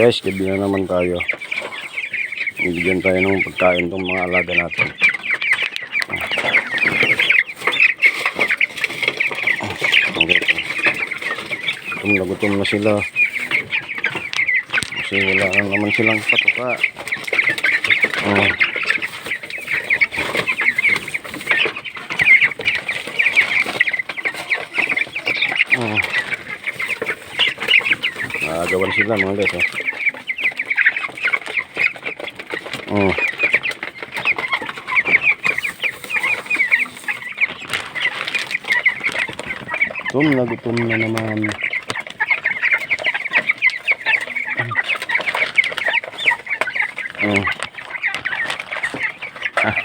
Guys, gabi na naman tayo. Bibigyan tayo ng pagkain tong mga alaga natin. Gutom na gutom na sila. Kasi wala na naman silang patuka. Oh. Oh. Nakagawan sila mga guys. Oh. Oh. Gutom na gutom na naman. Oh. Ah.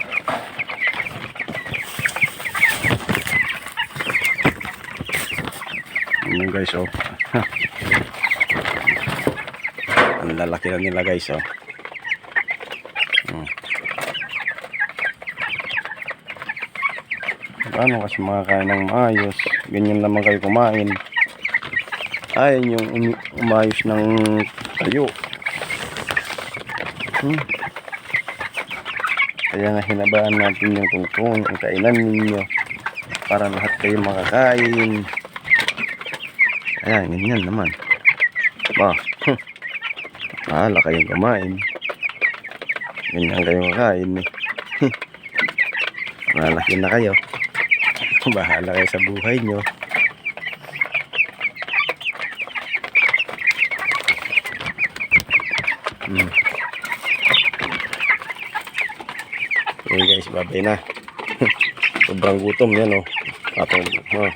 Ano guys oh. Ang lalaki na nila guys oh. Hmm. Paano kasi makakain ng maayos? Ganyan naman kayo kumain. Ayaw yung umi- umayos ng tayo. Hmm. Kaya nga hinabaan natin yung tungtong, ang kainan ninyo. Para lahat kayo makakain. Ayan, ganyan naman. Ba. Bahala kayong kumain. Ganyan kayo kakain eh. Malaki na kayo. Bahala kayo sa buhay nyo. Hmm. Okay guys, babay na. Sobrang gutom yan oh. Atong, oh.